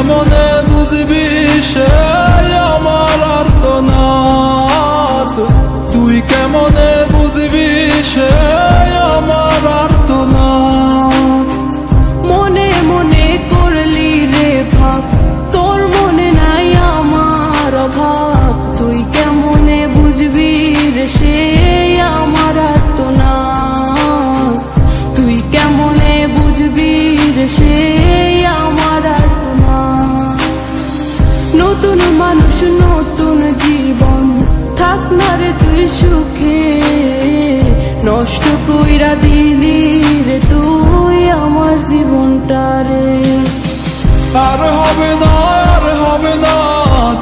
কেমনে বুঝবি সে আমার আর্তনাদ। তুই কেমনে বুঝবি সে আমার মনে মনে করলি রে ভাব, তোর মনে নাই আমার অভাব। তুই কেমনে বুঝবি রে সে থাক না রে তুই সুখে নষ্ট কইরা দিলি রে তুই আমার জীবনটা রে। আর হবে না আর হবে না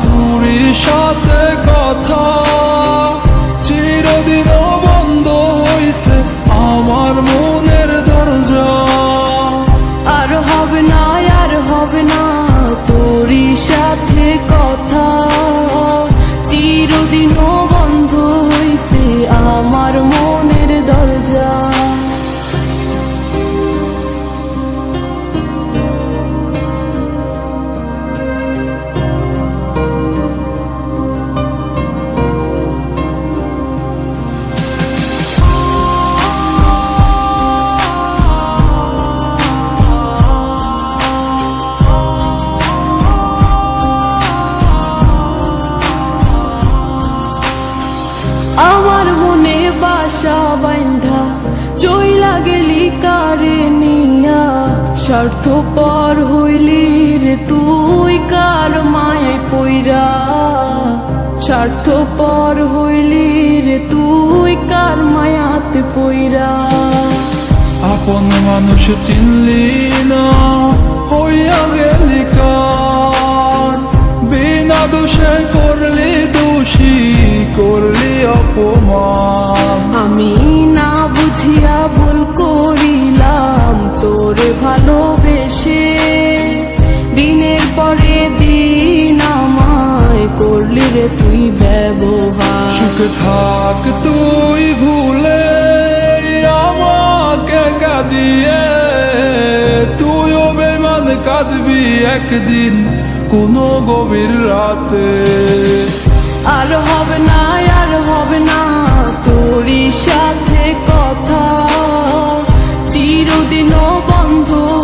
তোরই সাথে কথা। চিরদিন বন্ধ হইছে আমার মনের দরজা। আর হবে না আর হবে না তোরই সাথে কথা। চিরদিনও স্বার্থ পর হইলি রে তুই কার মায়ে পইরা? স্বার্থ পর হইলি রে তুই কার মায়াতে পইরা? আপন মানুষ চিনলি না হইয়া গেলি কার? বিনা দোষে করলি দোষী করলি অপমান। আমি না বুঝিয়া ভুল করিলাম তোরে ভালোবেসে দিনের পরে দিন আমায় করলি রে তুই ব্যবহার। সুখে থাক তুই ভুলে আমাকে কাঁদিয়ে তুইও বেমান কাঁদবি একদিন কোনো গভীর রাতে। আর বন্ধু।